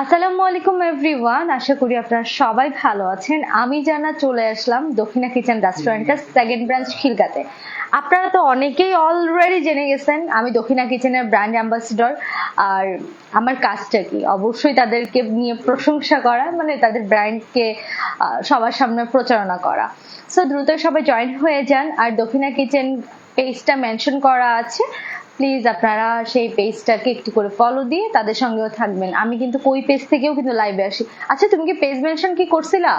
আসসালামু আলাইকুম এভরিওয়ান আশা করি আপনারা সবাই ভালো আছেন। আমি জানা চলে আসলাম দক্ষিণা কিচেন রেস্টুরেন্টের সেকেন্ড ব্রাঞ্চ খিলগাতে। আপনারা তো অনেকেই অলরেডি জেনে গেছেন, আমি দক্ষিণা কিচেনের ব্র্যান্ড অ্যাম্বাসিডর আর আমার কাজটা কি? অবশ্যই তাদেরকে নিয়ে প্রশংসা করা মানে তাদের ব্র্যান্ডকে সবার সামনে প্রচারণা করা। সো দ্রুত সবাই জয়েন হয়ে যান। আর দক্ষিণা কিচেন পেজটা মেনশন করা আছে। প্লিজ আপনারা সেই পেজটাকে একটু করে ফলো দিয়ে তাদের সঙ্গেও থাকবেন। আমি কিন্তু ওই পেজ থেকেও কিন্তু লাইভে আসি। আচ্ছা তুমি কি পেজ মেনশন কি করছিলা?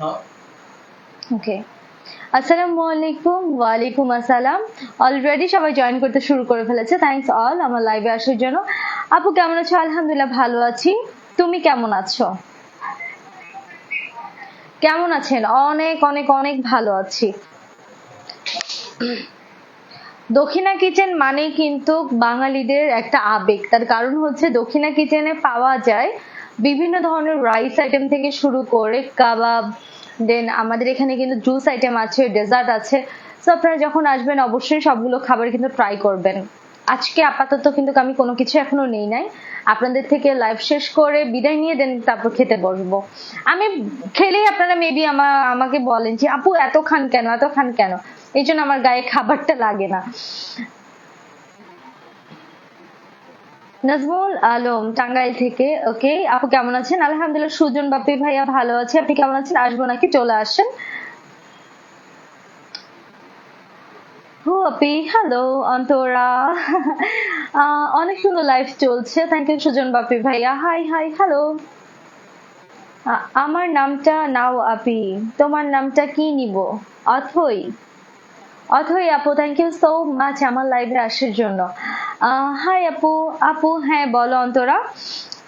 হ্যাঁ। ওকে আসসালামু আলাইকুম ওয়ালাইকুম আসসালাম। অলরেডি সবাই জয়েন করতে শুরু করে ফেলেছে। থ্যাঙ্কস অল আমার লাইভে আসার জন্য। আপু কেমন আছো? আলহামদুলিল্লাহ ভালো আছি। তুমি কেমন আছো? কেমন আছেন? অনেক অনেক অনেক ভালো আছি। দক্ষিণা কিচেন মানে কিন্তু বাঙালিদের একটা আবেগ। তার কারণ হচ্ছে দক্ষিণা কিচেনে পাওয়া যায় বিভিন্ন ধরনের রাইস আইটেম থেকে শুরু করে কাবাব দেন আমাদের এখানে কিন্তু জুস আইটেম আছে ডেজার্ট আছে। তো আপনারা যখন আসবেন, অবশ্যই সবগুলো খাবার কিন্তু ট্রাই করবেন। আজকে আপাতত কিন্তু আমি কোনো কিছু এখনও নেই নাই। আপনাদের থেকে লাইভ শেষ করে বিদায় নিয়ে দেন তারপর খেতে বসবো। আমি খেলেই আপনারা মেবি আমা, আমাকে বলেন যে, আপু, এত খান কেন? এত খান কেন? এই জন্য আমার গায়ে খাবারটা লাগে না। নাজমুল আলম টাঙ্গাইল থেকে, ওকে? আপু কেমন আছেন? আলহামদুলিল্লাহ, সুজন বাপি ভাইয়া ভালো আছে। আপনি কেমন আছেন? আসব নাকি? চলে আসেন। হু, আপি, হ্যালো, অন্তরা। অনেক সুন্দর লাইফ চলছে। থ্যাংক ইউ সুজন বাপি ভাইয়া। হাই হাই হ্যালো আমার নামটা নাও, আপি। তোমার নামটা কি নিব? অথই। অথই আপু থ্যাংক ইউ সো মাচ আমার লাইভে আসার জন্য। হাই আপু আপু হ্যাঁ বলো অন্তরা।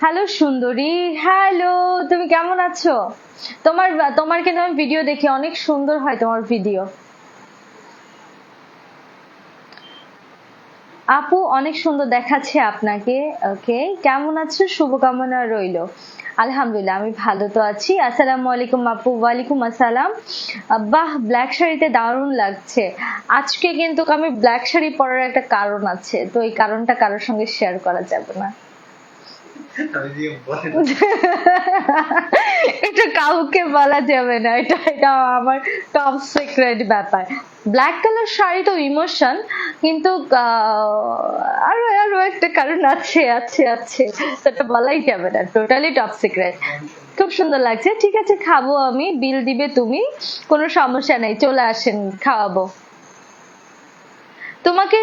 হ্যালো সুন্দরী। হ্যালো তুমি কেমন আছো? তোমার তোমার কিন্তু আমি ভিডিও দেখি, অনেক সুন্দর হয় তোমার ভিডিও আপু, অনেক সুন্দর দেখাচ্ছে আপনাকে। ওকে কেমন আছো? শুভকামনা রইল। আলহামদুলিল্লাহ, আমি ভালো তো আছি। আসসালামু আলাইকুম আপু, ওয়ালাইকুম আসসালাম। বাহ ব্ল্যাক শাড়িতে দারুণ লাগছে। আজকে কিন্তু আমি ব্ল্যাক শাড়ি পরার একটা কারণ আছে, তো এই কারণটা কারোর সঙ্গে শেয়ার করা যাবে না। এটা কাউকে বলা যাবে না, এটা এটা আমার টপ সিক্রেট ব্যাপার। ব্ল্যাক কালার শাড়ি তো ইমোশন কিন্তু আরও আরও একটা কারণ আছে আছে আছে, সেটা বলাই যাবে না টোটালি টপ সিক্রেট খুব সুন্দর লাগছে, ঠিক আছে, খাব আমি বিল দিবে তুমি, কোনো সমস্যা নেই, চলে আসেন, খাওয়াবো। তোমাকে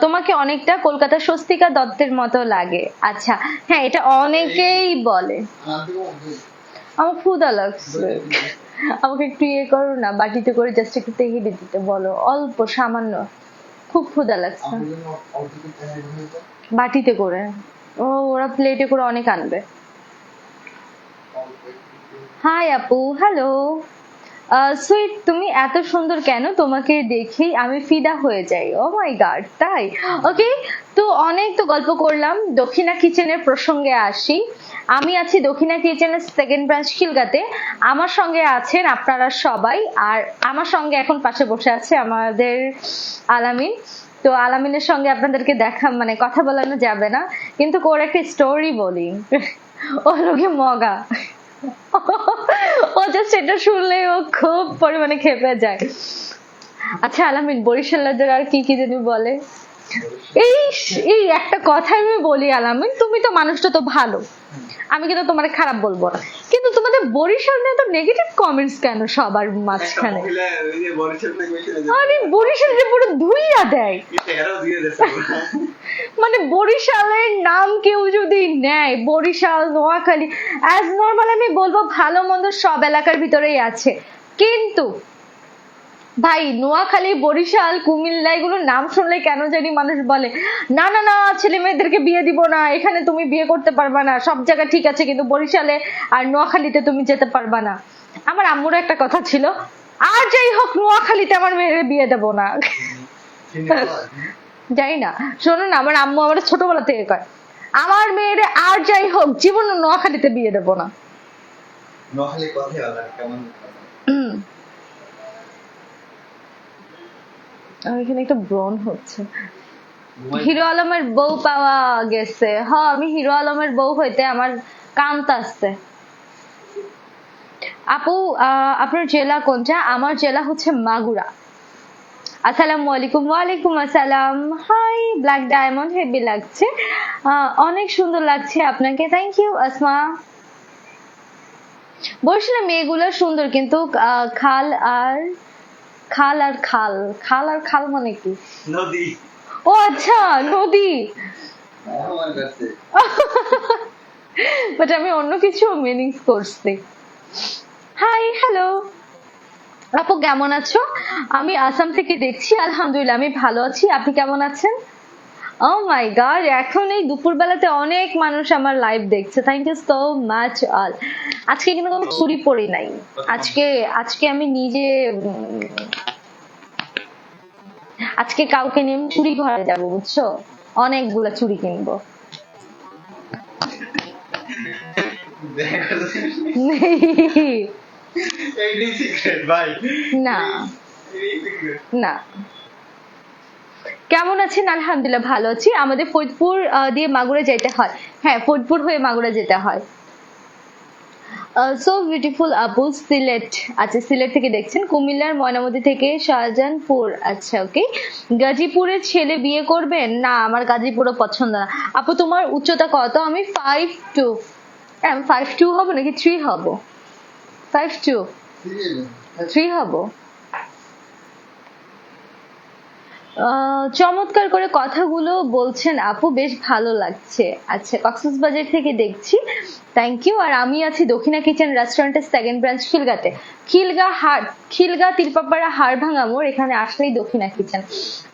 তোমাকে অনেকটা কলকাতা স্বস্তিকা দত্তের মতো লাগে। আচ্ছা হ্যাঁ এটা অনেকেই বলে। আমার ক্ষুদা লাগছে। আমাকে একটু ইয়ে করো না, বাটিতে করে জাস্ট একটু তেহিয়ে দিতে বলো। অল্প, সামান্য। খুব ক্ষুদা লাগছে। বাটিতে করে। ও, ওরা প্লেটে করে অনেক আনবে। হাই আপু। হ্যালো সুইট তুমি এত সুন্দর কেন? তোমাকে দেখেই আমি ফিদা হয়ে যাই। ও মাই গড তাই? ওকে তো অনেক তো গল্প করলাম। দক্ষিণা কিচেনের প্রসঙ্গে আসি। আমি আছি দক্ষিণা কিচেনের সেকেন্ড ব্রাঞ্চ খিলগাতে। আমার সঙ্গে আছেন আপনারা সবাই। আর আমার সঙ্গে এখন পাশে বসে আছে আমাদের আলামিন। তো আলামিনের সঙ্গে আপনাদেরকে দেখা মানে কথা বলানো যাবে না। কিন্তু ওর একটা স্টোরি বলি। ও লোকে মগা। ও জাস্ট এটা শুনলেই ও খুব পরিমাণে খেপে যায়। আচ্ছা আলামিন বরিশালের আর কি কি জানি বলে? এই এই একটা কথাই আমি বলি, আলামিন, তুমি তো মানুষটা তো ভালো। আমি কিন্তু তোমার খারাপ বলব না। কিন্তু তোমাদের বরিশাল নিয়ে তো নেগেটিভ কমেন্টস কেন সবার মাঝখানে? মহিলা বরিশাল যে আরে বরিশাল যে পুরো ধুইয়া দেয়। মানে বরিশালের নাম কেউ যদি নেয় বরিশাল নোয়াখালী অ্যাজ নর্মাল আমি বলব ভালো মন্দ সব এলাকার ভিতরেই আছে। কিন্তু ভাই নোয়াখালী বরিশাল কুমিল্লা এগুলোর নাম শুনলে কেন জানি মানুষ বলে না না না ছেলে মেয়েদেরকে বিয়ে দিব না এখানে তুমি বিয়ে করতে পারবা না সব জায়গা ঠিক আছে কিন্তু বরিশালে আর নোয়াখালীতে তুমি যেতে পারবা না। আমার আম্মুর একটা কথা ছিল আর যাই হোক নোয়াখালীতে আমার মেয়ের বিয়ে দেবো না। জানি না। শোনো না আমার আম্মু আমার ছোটবেলা থেকে কয় আমার মেয়ের আর যাই হোক জীবন নোয়াখালীতে বিয়ে দেবো না। নোয়াখালী আলাদা কেমন হুম। আমার এখানে একটা হচ্ছে। হিরো আলমের বউ পাওয়া গেছে। হ আমি হিরো আলমের বউ হইতে আমার কান্ত আসছে। আপু আহ, আপনার জেলা কোনটা? আমার জেলা হচ্ছে মাগুরা। আসসালামু আলাইকুম। ওয়ালাইকুম আসসালাম। হাই ব্ল্যাক ডায়মন্ড হেভি লাগছে। অনেক সুন্দর লাগছে আপনাকে। Thank you Asma. বলছিলাম মেয়েগুলো সুন্দর কিন্তু খাল আর খাল আর খাল। খাল আর খাল মানে কি? নদী। ও আচ্ছা নদী। বাট আমি অন্য কিছু মিনিংস করছি। হাই হ্যালো আপু কেমন আছো? আমি আসাম থেকে দেখছি আলহামদুলিল্লাহ আমি ভালো আছি। আপনি কেমন আছেন? ও মাই গড এখন এই দুপুরবেলাতে অনেক মানুষ আমার লাইভ দেখছে। Thank you so much all আজকে কিন্তু কোনো চুরি পড়ি নাই। আজকে আজকে আমি নিজে আজকে কাউকে নিয়ে চুরি ঘরে যাব বুঝছ? অনেকগুলো চুরি কিনবো। না। না। কেমন আছেন? আলহামদুলিল্লাহ ভালো আছি। আমাদের ফরিদপুর দিয়ে মাগুরা যেতে হয়। হ্যাঁ ফরিদপুর হয়ে মাগুরা যেতে হয়। সো বিউটিফুল আপু সিলেট। আচ্ছা সিলেট থেকে দেখছেন। কুমিল্লার ময়নামতি থেকে শাহজাহানপুর। আচ্ছা ওকে গাজীপুরের ছেলে বিয়ে করবেন? না আমার গাজীপুরও পছন্দ না। আপু তোমার উচ্চতা কত? আমি ফাইভ টু ফাইভ টু হব নাকি থ্রি হব? ফাইভ টু থ্রি হব? চমৎকার করে কথাগুলো বলছেন আপু, বেশ ভালো লাগছে। আচ্ছা কক্সবাজার থেকে দেখছি। থ্যাংক ইউ আর আমি আছি দক্ষিণা কিচেন রেস্টুরেন্টের সেকেন্ড ব্রাঞ্চ খিলগাতে। খিলগা হাট, খিলগা তিলপাপাড়া হাড় ভাঙা মোড়, এখানে আসলেই দক্ষিণা কিচেন।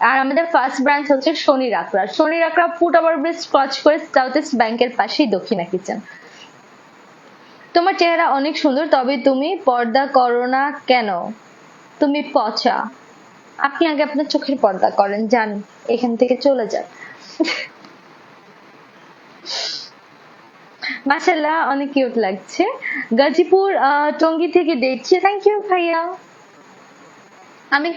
আর আমাদের ফার্স্ট ব্রাঞ্চ হচ্ছে Shani Rakra Shani Rakra foot over bridge cross করে সাউথ ইস্ট ব্যাংকের পাশেই দক্ষিণা কিচেন। তোমার চেহারা অনেক সুন্দর, তবে তুমি পর্দা করো না কেন? তুমি পচা। আপনি আগে আপনার চোখের পর্দা করেন, যান, এখান থেকে চলে যান। মাশাল্লাহ অনেক কিউট লাগছে। গাজীপুর টঙ্গী থেকে দেখছি। থ্যাংক ইউ ভাইয়া। আমি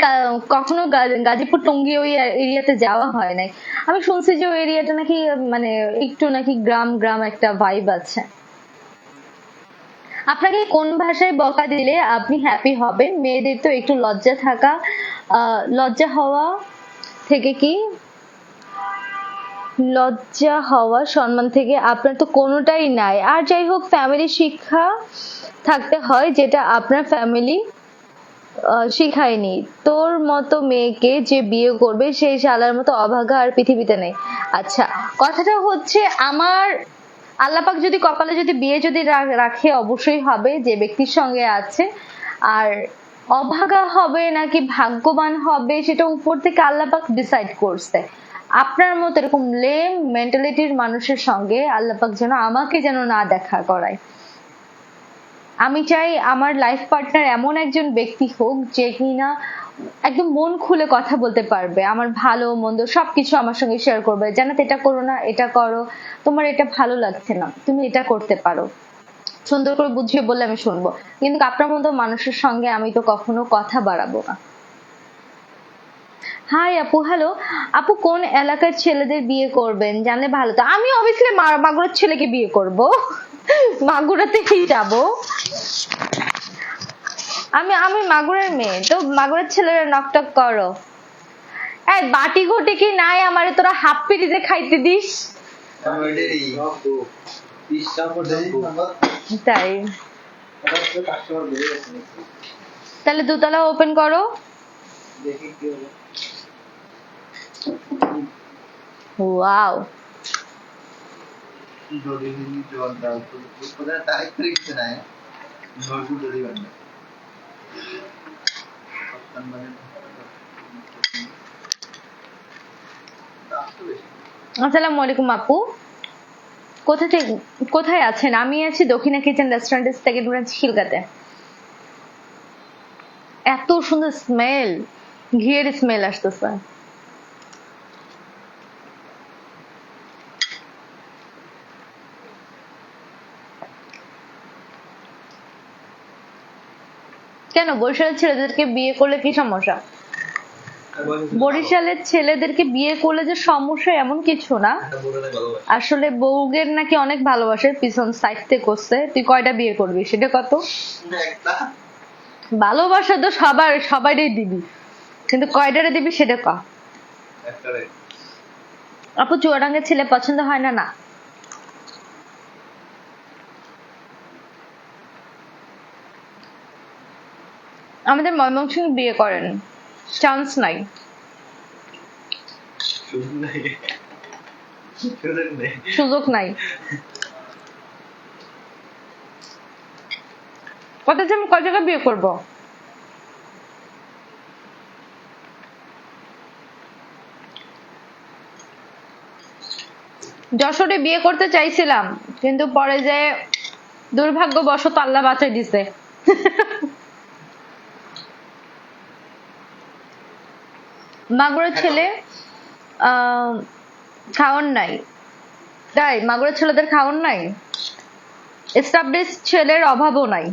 কখনো গাজীপুর টঙ্গী ওই এরিয়াতে যাওয়া হয় নাই। আমি শুনছি যে ওই এরিয়াটা নাকি মানে একটু নাকি গ্রাম গ্রাম একটা ভাইব আছে। আপনাকে কোন ভাষায় বকা দিলে আপনি হ্যাপি হবেন? মেয়েদের তো একটু লজ্জা থাকা। লজ্জা হওয়া থেকে কি? লজ্জা হওয়া, সম্মান থেকে আপনার তো কোনোটাই নাই। আর যাই হোক ফ্যামিলি শিক্ষা থাকতে হয় যেটা আপনার ফ্যামিলি শিখায়নি। তোর মতো মেয়েকে যে বিয়ে করবে সেই শালার মতো অভাগা আর পৃথিবীতে নেই। আচ্ছা কথাটা হচ্ছে আমার আল্লাপাক যদি কপালে যদি বিয়ে যদি রাখে, অবশ্যই হবে যে ব্যক্তির সঙ্গে আছে। আর অভাগা হবে নাকি ভাগ্যবান হবে, সেটা উপর থেকে আল্লাপাক ডিসাইড করছে। আপনার মতো এরকম লেম মেন্টালিটির মানুষের সঙ্গে আল্লাপাক যেন আমাকে যেন না দেখা করায়। আমি চাই আমার লাইফ পার্টনার এমন একজন ব্যক্তি হোক যে কিনা একদম মন খুলে কথা বলতে পারবে, আমার ভালো, মন্দ সবকিছু আমার সঙ্গে শেয়ার করবে, জানাতে এটা করো না, এটা করো, তোমার এটা ভালো লাগছে না, তুমি এটা করতে পারো। সুন্দর করে বুঝিয়ে বললে আমি শুনব। কিন্তু আপনার মতো মানুষের সঙ্গে আমি তো কখনো কথা বাড়াবো না। হাই আপু হ্যালো আপু, কোন এলাকার ছেলেদের বিয়ে করবেন? জানলে ভালো তো আমি অবভিয়াসলি মাগুরার ছেলেকে বিয়ে করব। মাগুরাতেই যাব? আমি আমি মাগুরার মেয়ে। তো মাগুরার ছেলেরা নকটক করো। এই বাটি ঘটি কি নাই আমারে? তোরা হাফ পিটিতে খাইতে দিস। তাই। তাহলে দুতলা ওপেন করো। ওয়াও। আসসালামু আলাইকুম আপু। কোথা থেকে, কোথায় আছেন? আমি আছি দক্ষিণা কিচেন রেস্টুরেন্টের থেকে ব্রাঞ্চ খিলগাতে এত সুন্দর স্মেল ঘিয়ের স্মেল আসতেছে। কেন? বরিশালের ছেলেদেরকে বিয়ে করলে কি সমস্যা? বরিশালের ছেলেদেরকে বিয়ে করলে যে সমস্যা এমন কিছু না। আসলে বউগের নাকি অনেক ভালোবাসে পিছন সাইড করছে। তুই কয়টা বিয়ে করবি? সেটা কত? ভালোবাসা তো সবার সবাইটাই দিবি। কিন্তু কয়টারে দিবি সেটা ক? আপু, চুয়াডাঙ্গের ছেলে পছন্দ হয় না? না। আমাদের ময়মনসিংহ বিয়ে করেন। চান্স নাই। সুযোগ নেই। কথা যে আমি কয় জায়গায় বিয়ে করব? যশোরে বিয়ে করতে চাইছিলাম কিন্তু পরে যে দুর্ভাগ্যবশত আল্লাহ বাঁচাই দিছে। মাগুরের ছেলে আহ, খাওয়ান নাই। তাই মাগুরের ছেলেদের খাওয়ান নাই। এস্টাবলিশ ছেলের অভাবও নাই।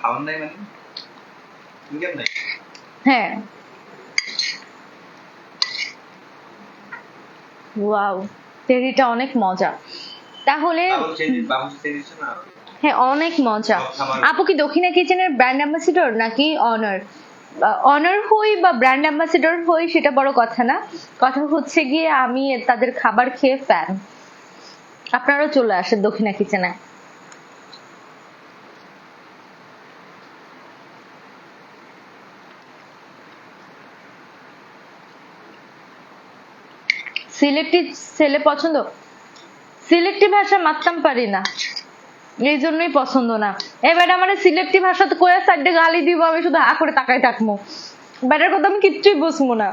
খাওয়ার নাই মানে? ইনকাম নাই? হ্যাঁ। ওয়াও তেরিটা অনেক মজা। তাহলে হ্যাঁ অনেক মজা। আপু কি দক্ষিণা কিচেনের ব্র্যান্ড অ্যাম্বাসিডর নাকি অনার অনার হই বা ব্র্যান্ড অ্যাম্বাসিডর হই সেটা বড় কথা না। কথা হচ্ছে গিয়ে আমি তাদের খাবার খেয়ে ফ্যান আপনারাও চলে আসেন দক্ষিণা কিচেনে সিলেক্টি ছেলে পছন্দ? সিলেক্টি ভাষা মারতাম পারি না। এই জন্যই পছন্দ না। এবার আমার সিলেক্টি ভাষা তো কয়া সাইডে গালি দিব, আমি শুধু হা করে তাকাই থাকব ব্যাটার কথা আমি কিচ্ছুই বুঝব না।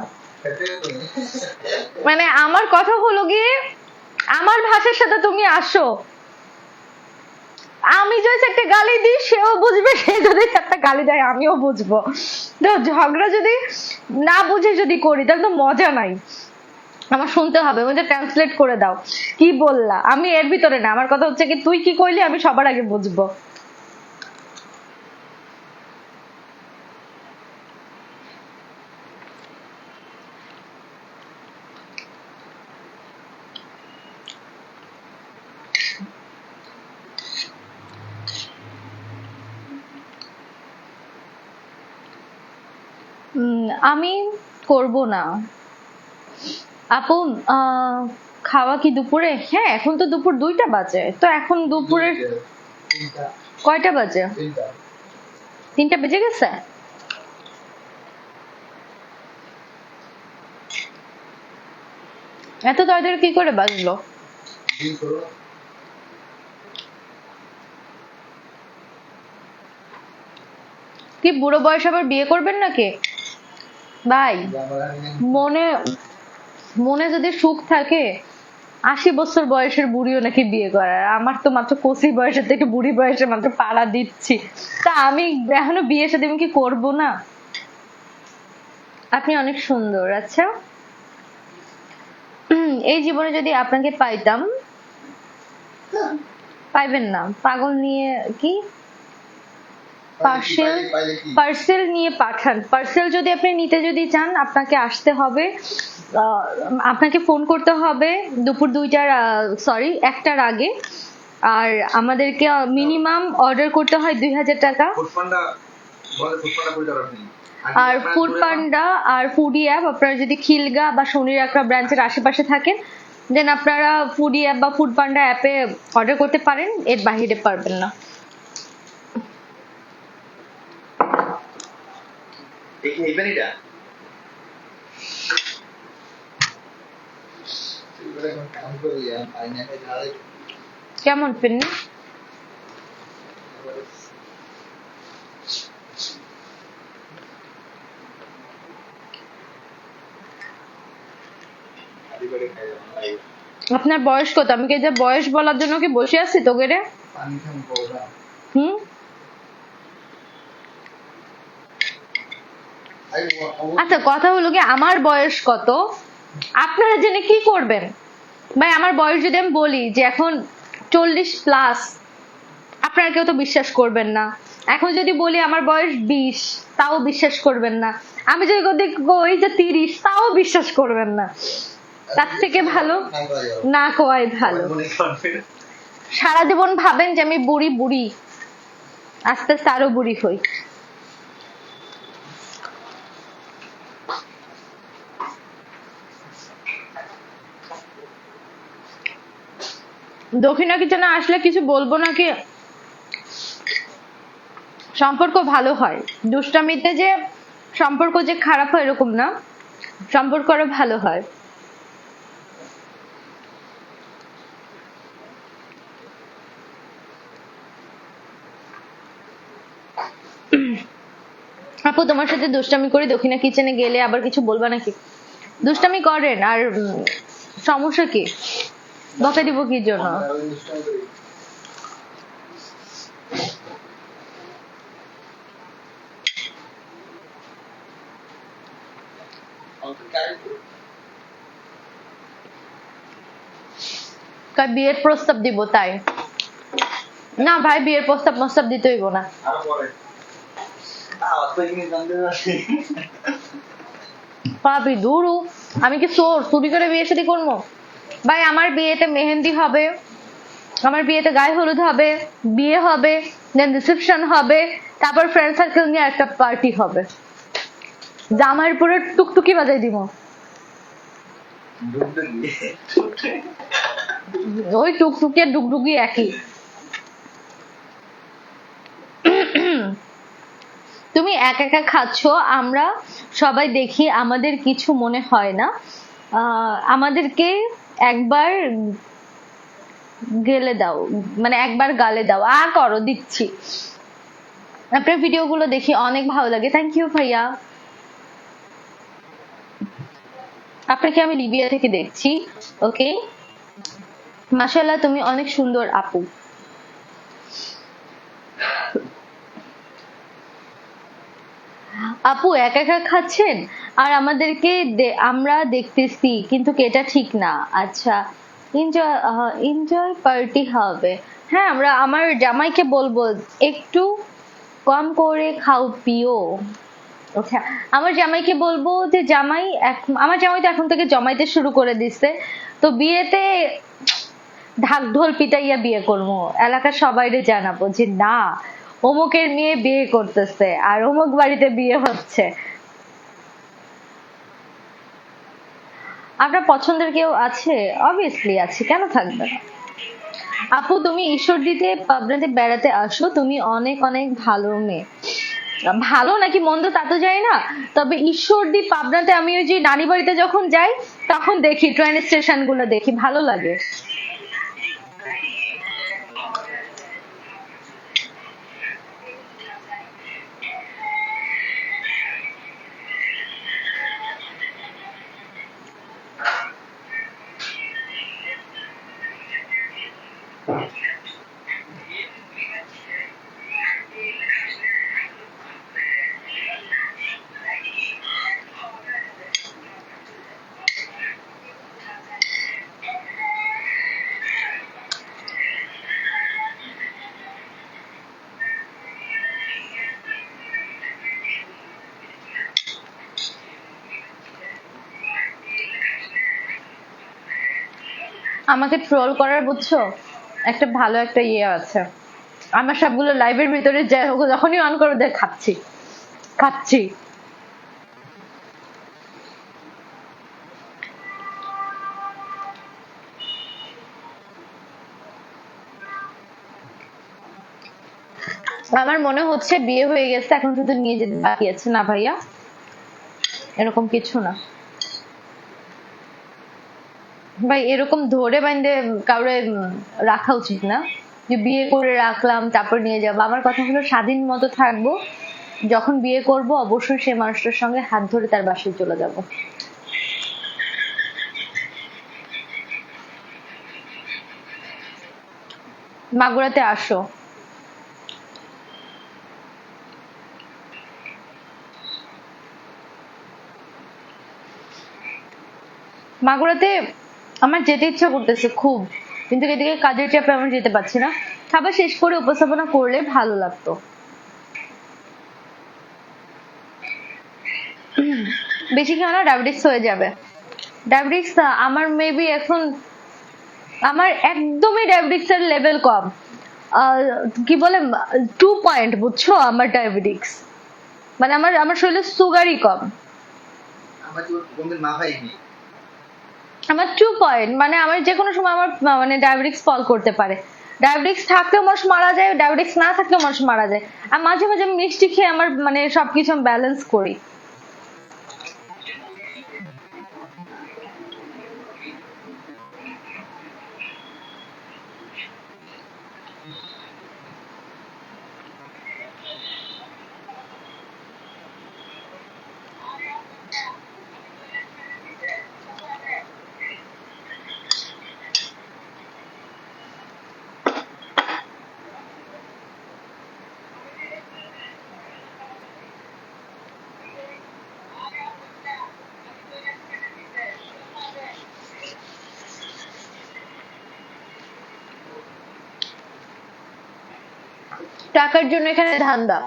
মানে আমার কথা হলো গিয়ে আমার ভাষার সাথে তুমি আসো। আমি যদি একটা গালি দিই, সেও বুঝবে, সে যদি একটা গালি দেয়, আমিও বুঝব। তো ঝগড়া যদি না বুঝে যদি করি, তাহলে তো মজা নাই। আমার শুনতে হবে ওই ট্রান্সলেট করে দাও। কি বললা? আমি এর ভিতরে না, আমার কথা হচ্ছে কি, তুই কি কইলি আমি সবার আগে বুঝব। আমি করব না। আপু খাওয়া কি দুপুরে? হ্যাঁ এখন তো দুপুর দুইটা বাজে। তো এখন দুপুরের কয়টা বাজে? তিনটা। বেজে গেছে? এত তাড়াতাড়ি কি করে বাজলো? কি বুড়ো বয়স আবার বিয়ে করবেন নাকি? ভাই মনে মনে যদি সুখ থাকে, আশি বছর বয়সের বুড়িও নাকি বিয়ে করার আমার তো মাত্র কচি বয়সের থেকে বুড়ি বয়সে মাত্র পাড়া দিচ্ছি। তা আমি এখনও বিয়ের সাথে আমি কি করব না? আপনি অনেক সুন্দর আচ্ছা? এই জীবনে যদি আপনাকে পাইতাম, পাইবেন না। পাগল নিয়ে কি? পার্সেল পার্সেল নিয়ে পাঠান। পার্সেল যদি আপনি নিতে যদি চান, আপনাকে আসতে হবে। আপনাকে ফোন করতে হবে দুপুর দুইটার সরি একটার আগে। আর আমাদেরকে মিনিমাম অর্ডার করতে হয় দুই হাজার টাকা। আর ফুড পান্ডা আর ফুডি অ্যাপ, আপনারা যদি খিলগা বা শনির একটা ব্রাঞ্চের আশেপাশে থাকেন দেন আপনারা ফুডি অ্যাপ বা ফুড পান্ডা অ্যাপে অর্ডার করতে পারেন, এর বাইরে পারবেন না। দেখি এইবার এটা কেমন পেননি আপনার বয়স কত আমি কি যে বয়স বলার জন্য কি বসে আছি তোকে রে হুম আচ্ছা কথা হলো কি, আমার বয়স কত? আপনারা জেনে কি করবেন? ভাই, আমার বয়স যদি আমি বলি যে এখন চল্লিশ প্লাস আপনারা কেউ তো বিশ্বাস করবেন না। এখন যদি বলি আমার বয়স বিশ, তাও বিশ্বাস করবেন না। আমি যদি কই যে তিরিশ, তাও বিশ্বাস করবেন না। তার থেকে ভালো। না কোয়াই ভালো। সারা জীবন ভাবেন যে আমি বুড়ি বুড়ি। আস্তে আস্তে আরও বুড়ি হই। দক্ষিণা কিচেনে আসলে কিছু বলব নাকি? সম্পর্ক ভালো হয়। দুষ্টামিতে যে সম্পর্ক যে খারাপ হয় এরকম না। সম্পর্ক আরও ভালো হয়। আপু, তোমার সাথে দুষ্টামি করে, দক্ষিণা কিচেনে গেলে আবার কিছু বলবা নাকি? দুষ্টামি করেন, আর সমস্যা কি? বকা দিব কি জন্য? বিয়ের প্রস্তাব দিব, তাই। না ভাই, বিয়ের প্রস্তাব প্রস্তাব দিতে হইব না। পাবি দূরু আমি কি চোর? চুরি করে বিয়ে শাদী করব? ভাই, আমার বিয়েতে মেহেন্দি হবে, আমার বিয়েতে গায়ে হলুদ হবে, বিয়ে হবে দেন রিসেপশন হবে, তারপর ফ্রেন্ড সার্কেল নিয়ে একটা পার্টি হবে। জামাইয়ের পুরো টুকটুকি বাজাই দিব। ওই টুকটুকি আর ডুগডুগি একই। তুমি একা একা খাচ্ছ, আমরা সবাই দেখি, আমাদের কিছু মনে হয় না। আমাদেরকে একবার গেলে দাও মানে একবার গালে দাও। আ করো, দিচ্ছি। আপনার ভিডিওগুলো দেখি অনেক ভালো লাগে। থ্যাংক ইউ ভাইয়া। আপনাকে আমি লিবিয়া থেকে দেখছি, ওকে? মাশাল্লাহ তুমি অনেক সুন্দর আপু। আপু, একা একা খাচ্ছেন? আর আমাদেরকে আমরা দেখতেছি, কিন্তু এটা ঠিক না? আচ্ছা এনজয় এনজয় পার্টি হবে। হ্যাঁ আমরা, আমার জামাইকে বলব, একটু কম করে খাও পিও আমার জামাইকে বলব যে, জামাই আমার জামাই তো এখন থেকে জমাইতে শুরু করে দিচ্ছে তো বিয়েতে ঢাক ঢোল পিটাইয়া বিয়ে করব। এলাকার সবাইরে জানাব যে, না, অমুকের মেয়ে বিয়ে করতেছে, আর অমুক বাড়িতে বিয়ে হচ্ছে। আপনার পছন্দের কেউ আছে? অবভিয়াসলি আছে। কেন থাকবে না? আপু, তুমি ঈশ্বর দিতে পাবনাতে বেড়াতে আসো। তুমি অনেক অনেক ভালো মেয়ে। ভালো নাকি মন্দ তা তো যাই না। তবে ঈশ্বরদী, পাবনাতে আমি ওই যে নানি বাড়িতে যখন যাই, তখন দেখি ট্রেন স্টেশনগুলো দেখি। ভালো লাগে। আমাকে ট্রোল করার বুঝছ? একটা ভালো একটা ইয়ে আছে। আমার সবগুলো লাইভের ভিতরে যা- যখনই অন করে দেখ, খাচ্ছি। খাচ্ছি। আমার মনে হচ্ছে বিয়ে হয়ে গেছে, এখন শুধু নিয়ে যেতে বাকি আছে। না ভাইয়া, এরকম কিছু না। ভাই, এরকম ধরে বাইন্দে কাউরে রাখা উচিত না। যে বিয়ে করে রাখলাম, তারপর নিয়ে যাব। আমার কথা হলো স্বাধীন মতো থাকব। যখন বিয়ে করব, অবশ্যই সে মানুষটার সঙ্গে হাত ধরে তার বাসায় চলে যাব। মাগুরাতে আসো। মাগুরাতে আমার যেতে ইচ্ছা করতেছে খুব। কিন্তু এদিকে কাজের চাপে আমি যেতে পারছি না। খাবার শেষ করে উপস্থাপনা করলে ভালো লাগতো। বেশি কি না, ডায়াবেটিস হয়ে যাবে। ডায়াবেটিস আমার মেবি এখন আমার একদমই ডায়াবেটিস এর লেভেল কম কি বলে টু পয়েন্ট বুঝছ? আমার ডায়াবেটিক্স মানে আমার আমার শরীরে সুগারই কম। আমার মা ভাই আমার টু পয়েন্ট মানে আমার যে কোনো সময় আমার মানে ডায়াবেটিক্স ফল করতে পারে। ডায়াবেটিক্স থাকলেও মানুষ মারা যায় ডায়াবেটিক্স না থাকলেও মানুষ মারা যায়। আর মাঝে মাঝে মিষ্টি খেয়ে আমার মানে সবকিছু ব্যালেন্স করি। টাকার জন্য এখানে ধান্দা।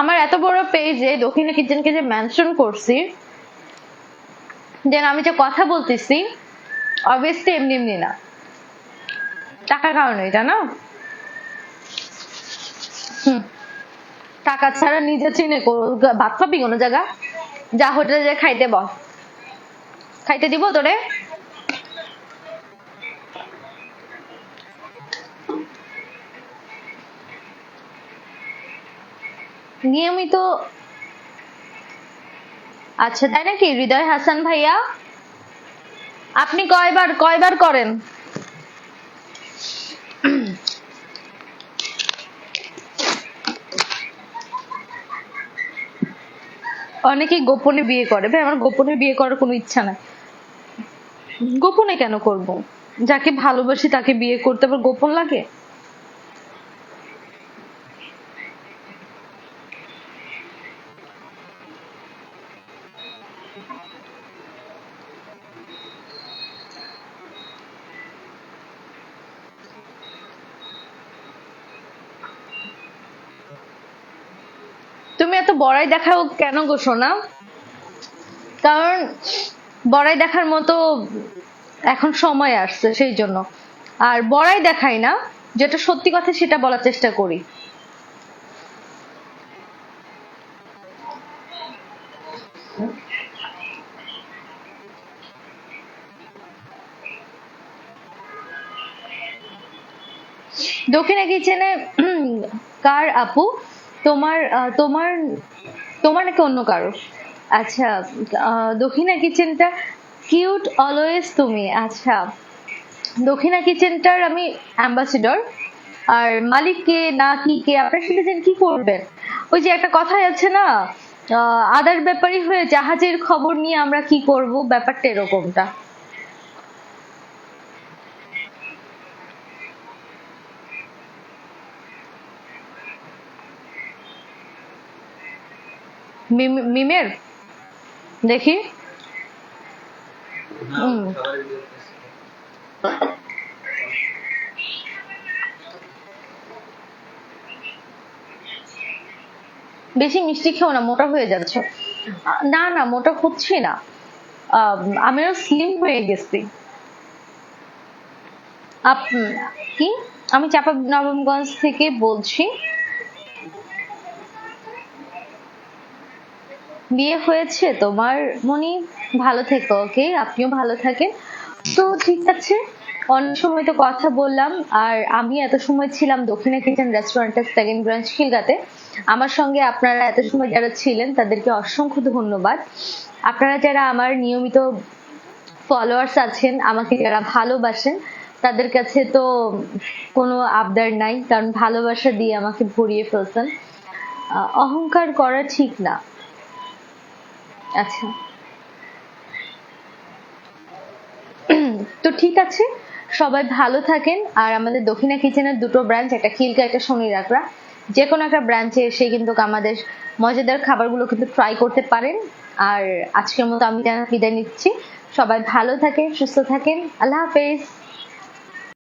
আমার এত বড় পেজে দক্ষিণা কিচেনকে যে মেনশন করছি যে আমি যে কথা বলতেছি অবভিয়াসলি এমনি এমনি না। টাকার কারণে এটা না? টাকা ছাড়া নিজে চিনে ভাত খাবি কোনো জায়গা? যা হোটেলে যে খাইতে বল খাইতে দিব তোরে? নিয়মিত আচ্ছা তাই নাকি? হৃদয় হাসান ভাইয়া? আপনি কয়বার কয়বার করেন? অনেকেই গোপনে বিয়ে করে। ভাই, আমার গোপনে বিয়ে করার কোনো ইচ্ছা নাই। গোপনে কেন করব? যাকে ভালোবাসি তাকে বিয়ে করতে আবার গোপন লাগে? বড়াই দেখাও কেন গো, সোনা? কারণ বড়াই দেখার মতো এখন সময় আসছে, সেই জন্য। আর বড়াই দেখাই না, যেটা সত্যি কথা সেটা বলার চেষ্টা করি। দক্ষিণা কিচেনে কার আপু? তোমার তোমার তোমার নাকি অন্য কারও? আচ্ছা দক্ষিণা কিচেনটা কিউট অলওয়েজ তুমি। আচ্ছা দক্ষিণা কিচেনটার আমি অ্যাম্বাসিডর আর মালিক কে, না কি কে, আপনার সাথে কি করবেন? ওই যে একটা কথাই আছে না আদার ব্যাপারই হয়ে, জাহাজের খবর নিয়ে আমরা কি করব? ব্যাপারটা এরকমটা। মিমের? দেখি। বেশি মিষ্টি খেও না, মোটা হয়ে যাচ্ছ। না না, মোটা হচ্ছি না। আমিও স্লিম হয়ে গেছি। কি? আমি চাপা নবমগঞ্জ থেকে বলছি। বিয়ে হয়েছে, তোমার মনি ভালো থেকো ওকে আপনিও ভালো থাকেন। তো ঠিক আছে অন্য সময় তো কথা বললাম, আর আমি এত সময় ছিলাম দক্ষিণা কিচেন রেস্টুরেন্টের সেকেন্ড ব্রাঞ্চ খিলগাতে। আমার সঙ্গে আপনারা এত সময় যারা ছিলেন, তাদেরকে অসংখ্য ধন্যবাদ। আপনারা যারা আমার নিয়মিত ফলোয়ার্স আছেন, আমাকে যারা ভালোবাসেন, তাদের কাছে তো কোনো আবদার নাই, কারণ ভালোবাসা দিয়ে আমাকে ভরিয়ে ফেলছেন। অহংকার করা ঠিক না। আচ্ছা। তো ঠিক আছে, সবাই ভালো থাকেন। আর আমাদের দক্ষিণা কিচেনের দুটো ব্রাঞ্চ, একটা খিলকা, একটা শনি রাখরা যে কোনো একটা ব্রাঞ্চে এসে কিন্তু আমাদের মজাদার খাবারগুলো কিন্তু ট্রাই করতে পারেন। আর আজকের মতো আমি বিদায় নিচ্ছি। সবাই ভালো থাকেন, সুস্থ থাকেন। আল্লাহ হাফেজ।